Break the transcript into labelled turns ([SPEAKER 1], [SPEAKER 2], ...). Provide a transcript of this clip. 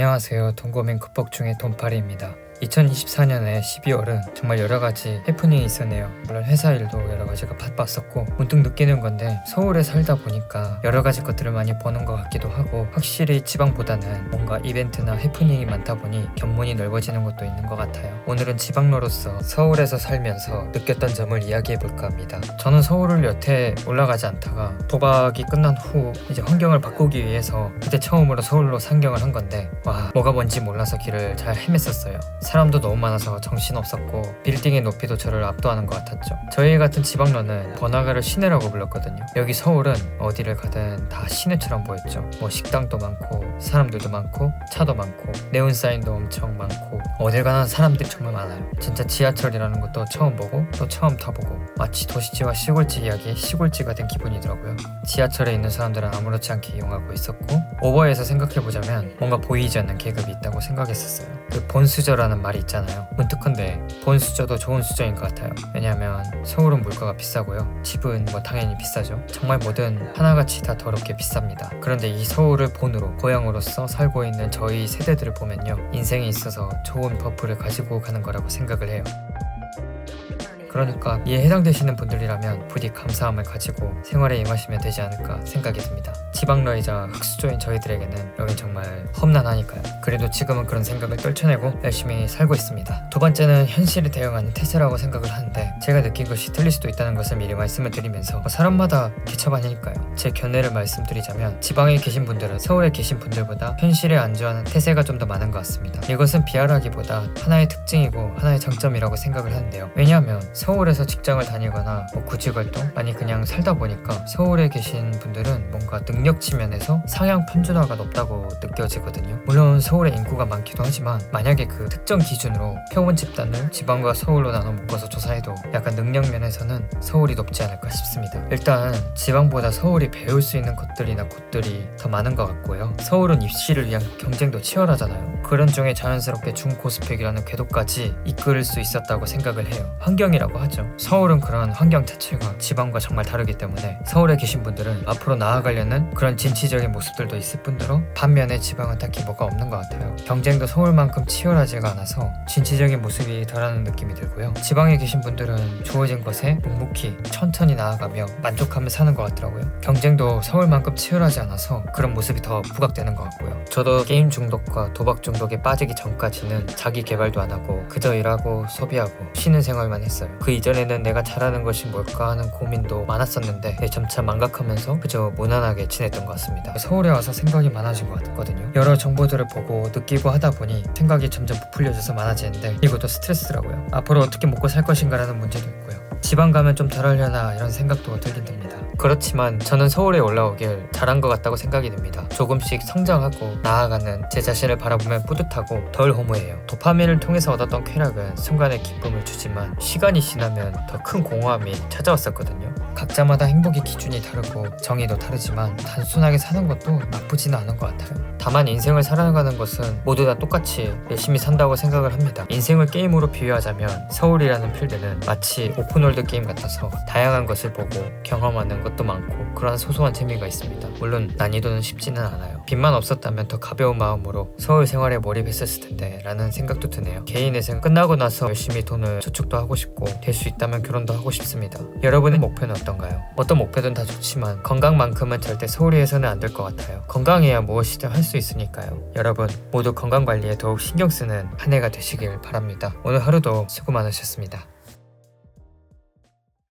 [SPEAKER 1] 안녕하세요. 동고민 극복 중의 돈파리입니다. 2024년에 12월은 정말 여러 가지 해프닝이 있었네요. 물론 회사 일도 여러 가지가 바빴었고 문득 느끼는 건데 서울에 살다 보니까 여러 가지 것들을 많이 보는 것 같기도 하고 확실히 지방보다는 뭔가 이벤트나 해프닝이 많다 보니 견문이 넓어지는 것도 있는 것 같아요. 오늘은 지방로로서 서울에서 살면서 느꼈던 점을 이야기해 볼까 합니다. 저는 서울을 여태 올라가지 않다가 도박이 끝난 후 이제 환경을 바꾸기 위해서 그때 처음으로 서울로 상경을 한 건데 와 뭐가 뭔지 몰라서 길을 잘 헤맸었어요. 사람도 너무 많아서 정신없었고 빌딩의 높이도 저를 압도하는 것 같았죠. 저희 같은 지방로는 번화가를 시내라고 불렀거든요. 여기 서울은 어디를 가든 다 시내처럼 보였죠. 뭐 식당도 많고 사람들도 많고 차도 많고 네온 사인도 엄청 많고 어딜 가나 사람들이 정말 많아요. 진짜 지하철이라는 것도 처음 보고 또 처음 타보고 마치 도시지와 시골지 이야기 시골지가 된 기분이더라고요. 지하철에 있는 사람들은 아무렇지 않게 이용하고 있었고 오버에서 생각해보자면 뭔가 보이지 않는 계급이 있다고 생각했었어요. 그 본수저라는 말이 있잖아요. 문득한데 본 수저도 좋은 수저인 것 같아요. 왜냐하면 서울은 물가가 비싸고요. 집은 뭐 당연히 비싸죠. 정말 뭐든 하나같이 다 더럽게 비쌉니다. 그런데 이 서울을 본으로 고향으로서 살고 있는 저희 세대들을 보면요. 인생에 있어서 좋은 버프를 가지고 가는 거라고 생각을 해요. 그러니까 이에 해당되시는 분들이라면 부디 감사함을 가지고 생활에 임하시면 되지 않을까 생각이 듭니다. 지방러이자 흑수저인 저희들에게는 여긴 정말 험난하니까요. 그래도 지금은 그런 생각을 떨쳐내고 열심히 살고 있습니다. 두 번째는 현실에 대응하는 태세라고 생각을 하는데 제가 느낀 것이 틀릴 수도 있다는 것을 미리 말씀을 드리면서 사람마다 개차반이니까요. 제 견해를 말씀드리자면 지방에 계신 분들은 서울에 계신 분들보다 현실에 안주하는 태세가 좀 더 많은 것 같습니다. 이것은 비하라기보다 하나의 특징이고 하나의 장점이라고 생각을 하는데요. 왜냐하면 서울에서 직장을 다니거나 뭐 구직 활동 아니 그냥 살다 보니까 서울에 계신 분들은 뭔가 능력 측면에서 상향 편준화가 높다고 느껴지거든요. 물론 서울에 인구가 많기도 하지만 만약에 그 특정 기준으로 표본 집단을 지방과 서울로 나눠 묶어서 조사해도 약간 능력 면에서는 서울이 높지 않을까 싶습니다. 일단 지방보다 서울이 배울 수 있는 것들이나 곳들이 더 많은 것 같고요. 서울은 입시를 위한 경쟁도 치열하잖아요. 그런 중에 자연스럽게 중고스펙이라는 궤도까지 이끌 수 있었다고 생각을 해요. 환경이라고 하죠. 서울은 그런 환경 자체가 지방과 정말 다르기 때문에 서울에 계신 분들은 앞으로 나아가려는 그런 진취적인 모습들도 있을 뿐더러 반면에 지방은 딱히 뭐가 없는 것 같아요. 경쟁도 서울만큼 치열하지가 않아서 진취적인 모습이 덜하는 느낌이 들고요. 지방에 계신 분들은 주어진 것에 묵묵히 천천히 나아가며 만족하며 사는 것 같더라고요. 경쟁도 서울만큼 치열하지 않아서 그런 모습이 더 부각되는 것 같고요. 저도 게임 중독과 도박 중독에 빠지기 전까지는 자기 개발도 안 하고 그저 일하고 소비하고 쉬는 생활만 했어요. 그 이전에는 내가 잘하는 것이 뭘까 하는 고민도 많았었는데 점차 망각하면서 그저 무난하게 지 냈던 것 같습니다. 서울에 와서 생각이 많아진 것 같거든요. 여러 정보들을 보고 느끼고 하다 보니 생각이 점점 부풀려져서 많아지는데 이것도 스트레스더라고요. 앞으로 어떻게 먹고 살 것인가라는 문제도 있고요. 지방 가면 좀 덜하려나 이런 생각도 들긴 듭니다. 그렇지만 저는 서울에 올라오길 잘한 것 같다고 생각이 듭니다. 조금씩 성장하고 나아가는 제 자신을 바라보면 뿌듯하고 덜 허무해요. 도파민을 통해서 얻었던 쾌락은 순간의 기쁨을 주지만 시간이 지나면 더 큰 공허함이 찾아왔었거든요. 각자마다 행복의 기준이 다르고 정의도 다르지만 단순하게 사는 것도 나쁘지는 않은 것 같아요. 다만 인생을 살아가는 것은 모두 다 똑같이 열심히 산다고 생각을 합니다. 인생을 게임으로 비유하자면 서울이라는 필드는 마치 오픈월드 게임 같아서 다양한 것을 보고 경험하는 것도 많고 그런 소소한 재미가 있습니다. 물론 난이도는 쉽지는 않아요. 빚만 없었다면 더 가벼운 마음으로 서울 생활에 몰입했었을 텐데 라는 생각도 드네요. 개인의 생 끝나고 나서 열심히 돈을 저축도 하고 싶고 될 수 있다면 결혼도 하고 싶습니다. 여러분의 목표는 어떤가요? 어떤 목표든 다 좋지만 건강만큼은 절대 해서는 안 될 것 같아요. 건강해야 무엇이든 할 수 있으니까요. 여러분 모두 건강 관리에 더욱 신경 쓰는 한 해가 되시길 바랍니다. 오늘 하루도 수고 많으셨습니다.